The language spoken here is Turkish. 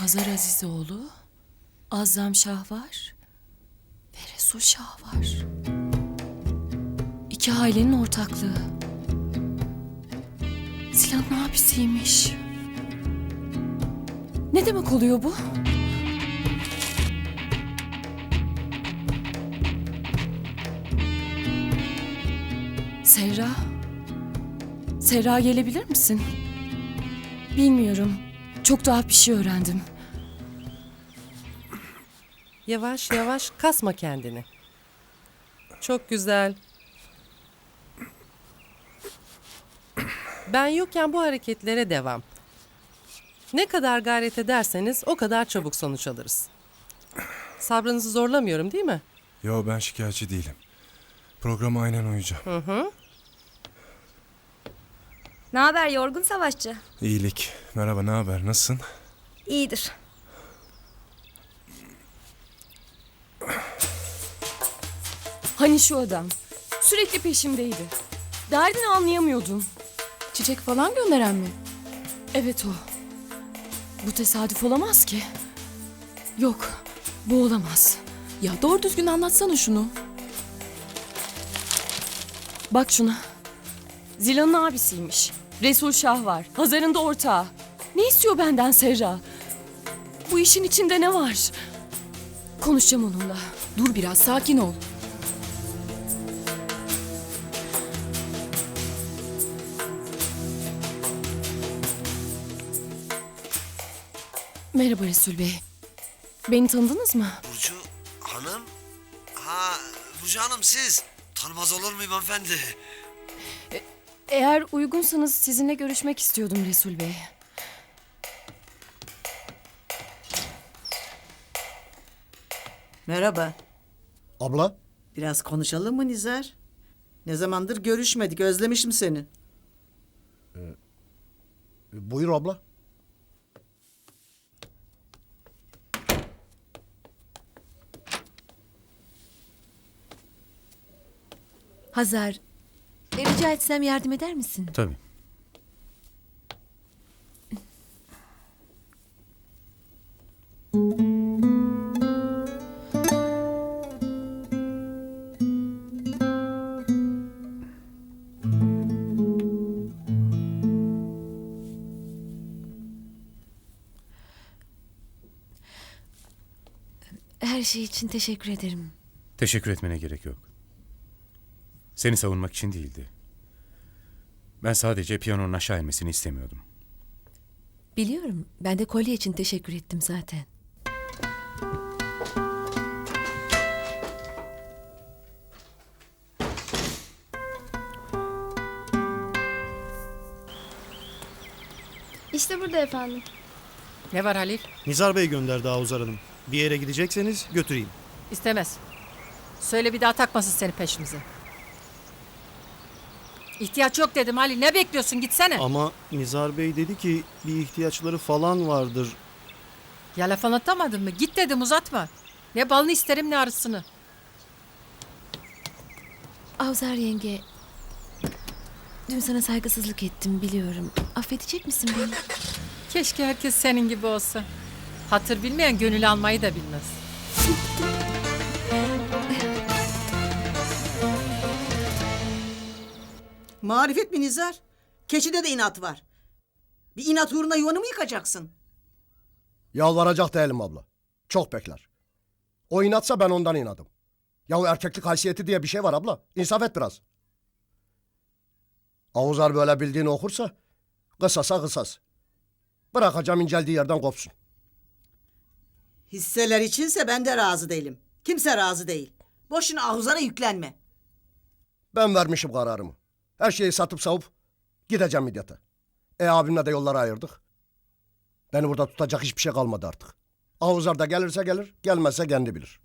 Hazar Azizoğlu, Azam Şah var ve Resul Şah var. İki ailenin ortaklığı. Silahın abisiymiş. Ne demek oluyor bu? Serra. Serra gelebilir misin? Bilmiyorum. Çok daha bir şey öğrendim. Yavaş yavaş kasma kendini. Çok güzel. Ben yokken bu hareketlere devam. Ne kadar gayret ederseniz o kadar çabuk sonuç alırız. Sabrınızı zorlamıyorum değil mi? Yo ben şikayetçi değilim. Programa aynen uyacağım. Ne haber yorgun savaşçı? İyilik. Merhaba ne haber nasılsın? İyidir. Hani şu adam. Sürekli peşimdeydi. Derdini anlayamıyordum. Çiçek falan gönderen mi? Evet o. Bu tesadüf olamaz ki. Yok, bu olamaz. Ya doğru düzgün anlatsana şunu. Bak şuna. Zila'nın abisiymiş. Resul Şah var. Hazar'ın da ortağı. Ne istiyor benden Serra? Bu işin içinde ne var? Konuşacağım onunla. Dur biraz sakin ol. Merhaba Resul Bey. Beni tanıdınız mı? Burcu Hanım? Ha Burcu Hanım siz. Tanımaz olur muyum hanımefendi? Eğer uygunsanız sizinle görüşmek istiyordum Resul Bey. Merhaba. Abla, Biraz konuşalım mı Nizar? Ne zamandır görüşmedik. Özlemişim seni. buyur abla. Hazar, e, rica etsem yardım eder misin? Tabii. Her şey için teşekkür ederim. Teşekkür etmene gerek yok. Seni savunmak için değildi. Ben sadece piyanonun aşağı inmesini istemiyordum. Biliyorum, ben de kolye için teşekkür ettim zaten. İşte burada efendim. Ne var Halil? Nizar Bey gönderdi Avuzar Hanım. Bir yere gidecekseniz götüreyim. İstemez. Söyle bir daha takmasın seni peşimize. İhtiyaç yok dedim Halil. Ne bekliyorsun? Gitsene. Ama Nizar Bey dedi ki bir ihtiyaçları falan vardır. Ya laf anlatamadın mı? Git dedim uzatma. Ne balını isterim ne arısını. Avzar yenge, dün sana saygısızlık ettim biliyorum. Affedecek misin beni? Keşke herkes senin gibi olsa. Hatır bilmeyen gönül almayı da bilmez. Marifet mi Nizar? Keçide de inat var. Bir inat uğruna yuvanı mı yıkacaksın? Yalvaracak değilim abla. Çok bekler. O inatsa ben ondan inadım. Yahu erkeklik haysiyeti diye bir şey var abla. İnsaf et biraz. Avuzar böyle bildiğini okursa kısasa kısas. Bırakacağım inceldiği yerden kopsun. Hisseler içinse ben de razı değilim. Kimse razı değil. Boşuna ahuzara yüklenme. Ben vermişim kararımı. Her şeyi satıp savup gideceğim Midyat'a. E abimle de yolları ayırdık. Beni burada tutacak hiçbir şey kalmadı artık. Avuzar da gelirse gelir, gelmezse kendi bilir.